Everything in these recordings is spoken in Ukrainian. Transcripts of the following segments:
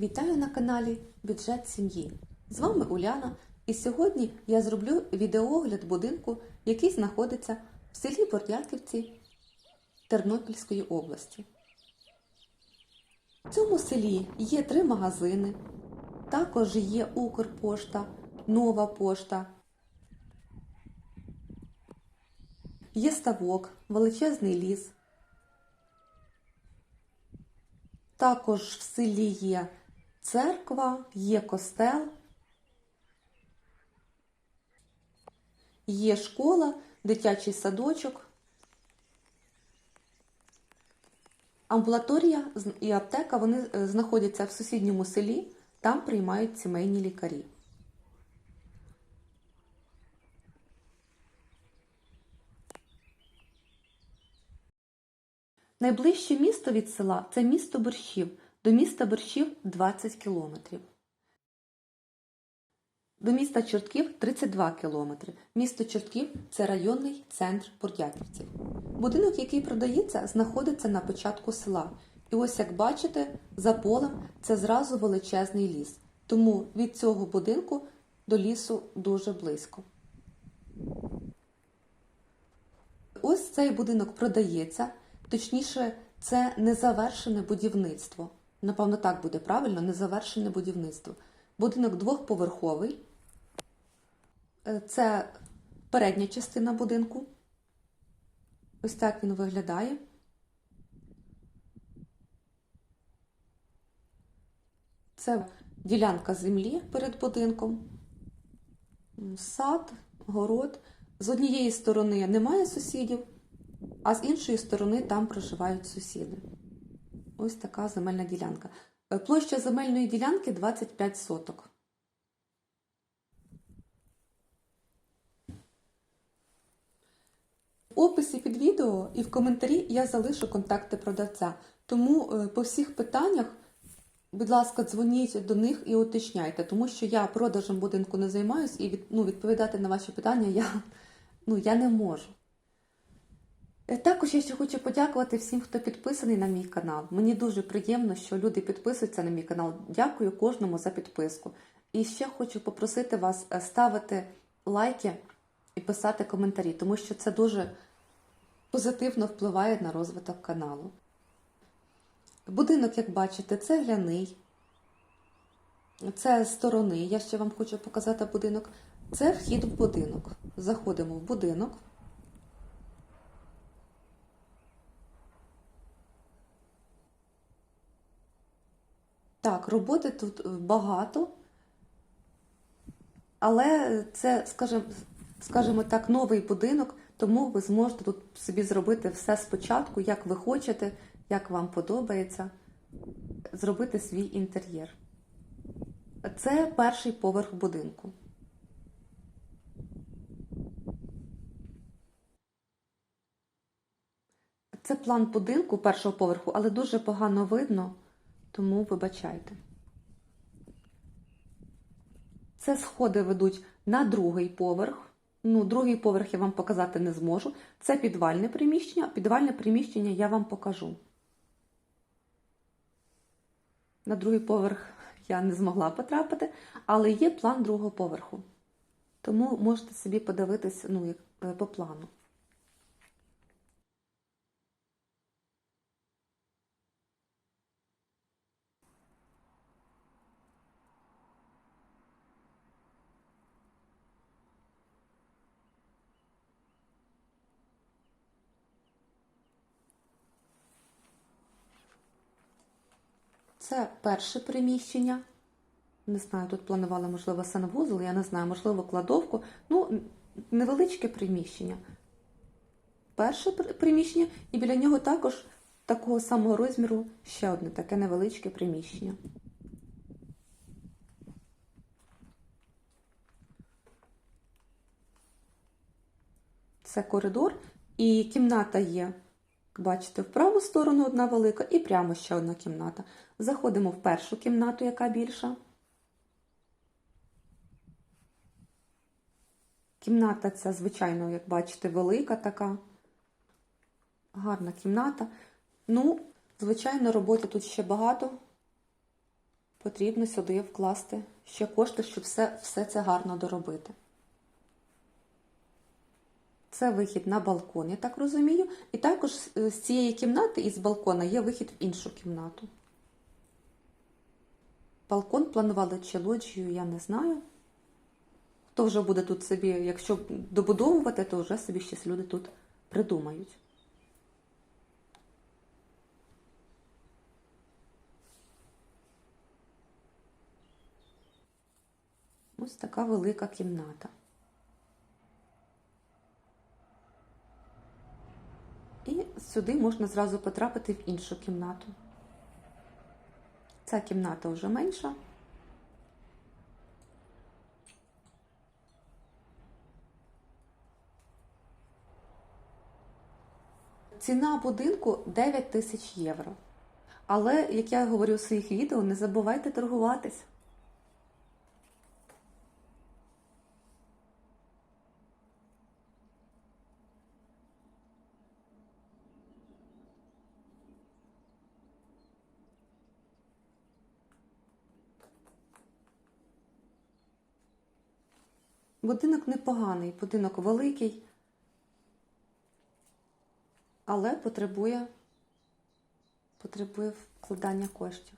Вітаю на каналі Бюджет сім'ї. З вами Уляна, і сьогодні я зроблю відеоогляд будинку, який знаходиться в селі Бордяківці Тернопільської області. В цьому селі є три магазини, також є Укрпошта, Нова пошта, є ставок, величезний ліс. Також в селі є церква, є костел, є школа, дитячий садочок, амбулаторія і аптека вони е, знаходяться в сусідньому селі, там приймають сімейні лікарі. Найближче місто від села це місто Борщів. До міста Борщів 20 кілометрів. До міста Чортків 32 кілометри. Місто Чортків це районний центр Бурдяківців. Будинок, який продається, знаходиться на початку села. І ось як бачите, за полем це зразу величезний ліс. Тому від цього будинку до лісу дуже близько. Ось цей будинок продається, точніше, це незавершене будівництво. Напевно, так буде правильно, незавершене будівництво. Будинок двохповерховий. Е, Це передня частина будинку. Ось так він виглядає. Це ділянка землі перед будинком, сад, город. З однієї сторони немає сусідів, а з іншої сторони там проживають сусіди. Ось така земельна ділянка. Е, Площа земельної ділянки 25 соток. В описі під відео і в коментарі я залишу контакти продавця. Тому е, по всіх питаннях, будь ласка, дзвоніть до них і уточняйте, тому що я продажем будинку не займаюсь і від, ну, відповідати на ваші питання я, ну, я не можу. Е, Також я ще хочу подякувати всім, хто підписаний на мій канал. Мені дуже приємно, що люди підписуються на мій канал. Дякую кожному за підписку. І ще хочу попросити вас е, ставити лайки і писати коментарі, тому що це дуже позитивно впливає на розвиток каналу. Будинок, як бачите, цегляний. Це сторони. Я ще вам хочу показати будинок. Це вхід в будинок. Заходимо в будинок. Так, роботи тут багато, але це, скажімо, скажімо так, новий будинок, тому ви зможете тут собі зробити все спочатку, як ви хочете, як вам подобається, зробити свій інтер'єр. Це перший поверх будинку. Це план будинку першого поверху, але дуже погано видно, тому вибачайте. Це сходи ведуть на другий поверх. Ну, другий поверх я вам показати не зможу. Це підвальне приміщення. Підвальне приміщення я вам покажу. На другий поверх я не змогла потрапити, але є план другого поверху. Тому можете собі подивитись ну, е, по плану. Це перше приміщення. Не знаю, тут планували, можливо, санвузол, я не знаю, можливо, кладовку. Ну, невеличке приміщення. Перше пр- приміщення, і біля нього також такого самого розміру ще одне таке невеличке приміщення. Це коридор, і кімната є. Бачите, в праву сторону одна велика і прямо ще одна кімната. Заходимо в першу кімнату, яка більша. Кімната ця, звичайно, як бачите, велика така. Гарна кімната. Ну, звичайно, роботи тут ще багато. потрібно сюди вкласти ще кошти, щоб все, все це гарно доробити. Це вихід на балкон, я так розумію. І також з- з цієї кімнати із балкона є вихід в іншу кімнату. Балкон планували чи лоджію, я не знаю. Хто вже буде тут собі, якщо добудовувати, то вже собі щось люди тут придумають. Ось така велика кімната. І сюди можна зразу потрапити в іншу кімнату. Ця кімната вже менша. Ціна будинку 9 тисяч євро. Але, як я говорю у своїх відео, не забувайте торгуватись. Будинок непоганий, будинок великий, але потребує, потребує вкладання коштів.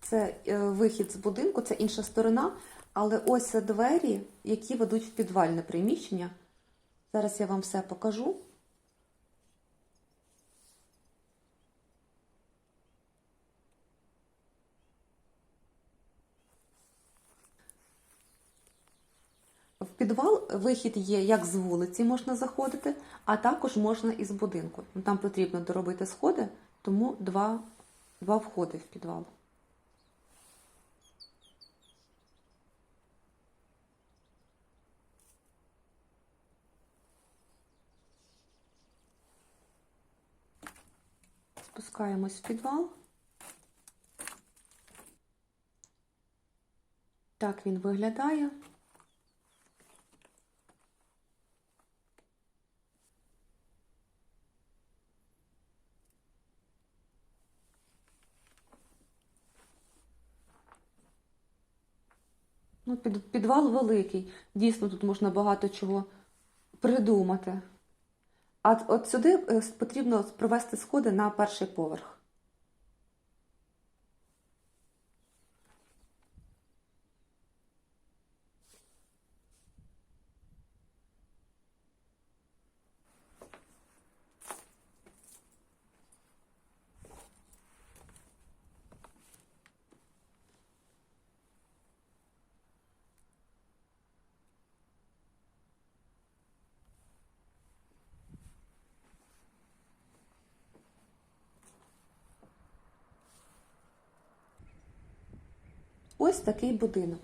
Це е, вихід з будинку, це інша сторона, але ось двері, які ведуть в підвальне приміщення. Зараз я вам все покажу. В підвал вихід є як з вулиці можна заходити, а також можна із будинку. Ну, Там потрібно доробити сходи, тому два, два входи в підвал. Спускаємось в підвал. Так він виглядає. Ну, під, підвал великий. Дійсно, тут можна багато чого придумати. А от сюди е, потрібно провести сходи на перший поверх. Ось такий будинок.